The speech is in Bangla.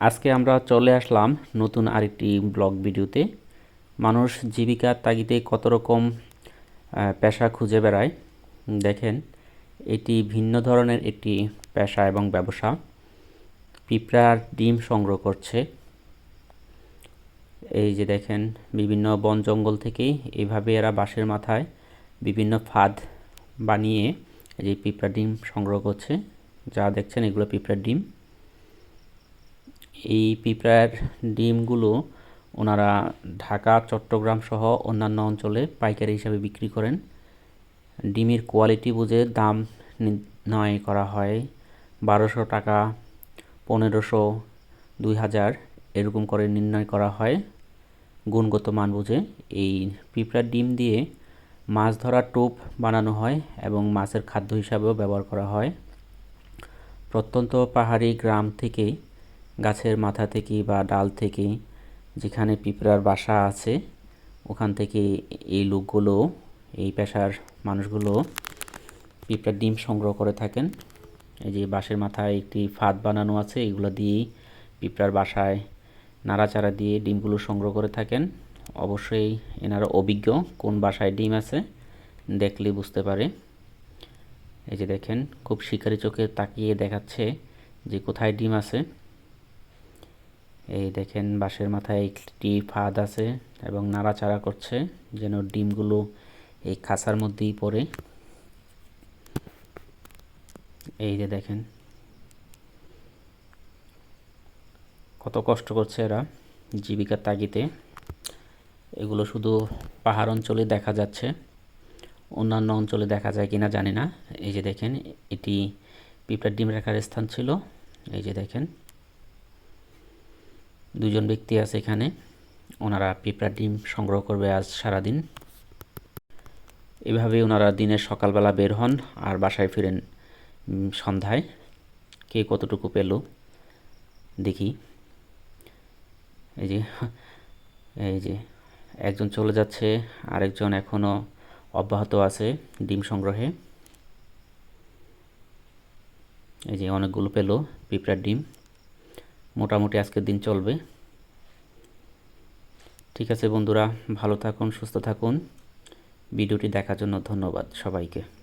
আজকে আমরা চলে আসলাম নতুন আরেকটি ব্লগ ভিডিওতে। মানুষ জীবিকার তাগিদে কত রকম পেশা খুঁজে বেড়ায়। দেখেন, এটি ভিন্ন ধরনের একটি পেশা এবং ব্যবসা। পিঁপড়ার ডিম সংগ্রহ করছে। এই যে দেখেন, বিভিন্ন বন জঙ্গল থেকে এইভাবে এরা বাঁশের মাথায় বিভিন্ন ফাঁদ বানিয়ে এই যে পিঁপড়া ডিম সংগ্রহ করছে। যা দেখছেন, এগুলো পিঁপড়ার ডিম। এই পিঁপড়ার ডিমগুলো ওনারা ঢাকা, চট্টগ্রাম সহ অন্যান্য অঞ্চলে পাইকারি হিসাবে বিক্রি করেন। ডিমের কোয়ালিটি বুঝে দাম নির্ণয় করা হয়। বারোশো টাকা, পনেরোশো, দুই হাজার এরকম করে নির্ণয় করা হয়। গুণগত মান বুঝে এই পিঁপড়ার ডিম দিয়ে মাছ ধরার টোপ বানানো হয় এবং মাছের খাদ্য হিসাবেও ব্যবহার করা হয়। প্রত্যন্ত পাহাড়ি গ্রাম থেকে গাছের মাথা থেকে বা ডাল থেকে যেখানে পিঁপড়ার বাসা আছে, ওখান থেকে এই লোকগুলো, এই পেশার মানুষগুলো পিঁপড়ার ডিম সংগ্রহ করে থাকেন। এই যে বাঁশের মাথায় একটি ফাঁদ বানানো আছে, এগুলো দিয়েই পিঁপড়ার বাসায় নাড়াচাড়া দিয়ে ডিমগুলো সংগ্রহ করে থাকেন। অবশ্যই এনারা অভিজ্ঞ কোন বাসায় ডিম আছে, দেখলে বুঝতে পারে। এই যে দেখেন, খুব শিকারি চোখে তাকিয়ে দেখাচ্ছে যে কোথায় ডিম আছে। এই দেখেন বাঁশের মাথায় একটি ফাঁদ আছে এবং নাড়াচাড়া করছে যেন ডিমগুলো এই খাঁচার মধ্যেই পড়ে। এই যে দেখেন। কত কষ্ট করছে এরা জীবিকার তাগিতে এগুলো শুধু পাহাড় অঞ্চলে দেখা যাচ্ছে। অন্যান্য অঞ্চলে দেখা যায় কিনা জানি না। এই যে দেখেন, এটি পিঁপড়ার ডিম রাখার স্থান ছিল। এই যে দেখেন। দুজন ব্যক্তি আছে এখানে। ওনারা পিঁপড়ার ডিম সংগ্রহ করবে আজ সারাদিন। এভাবে ওনারা দিনের সকালবেলা বের হন আর বাসায় ফিরেন সন্ধ্যায়। কে কতটুকু পেল, দেখি। এই যে এই যে, একজন চলে যাচ্ছে, আরেকজন এখনও অব্যাহত আছে ডিম সংগ্রহে। এই যে অনেকগুলো পেল পিঁপড়ার ডিম। মোটামুটি আজকের দিন চলবে। ঠিক আছে বন্ধুরা, ভালো থাকুন, সুস্থ থাকুন। ভিডিওটি দেখার জন্য ধন্যবাদ সবাইকে।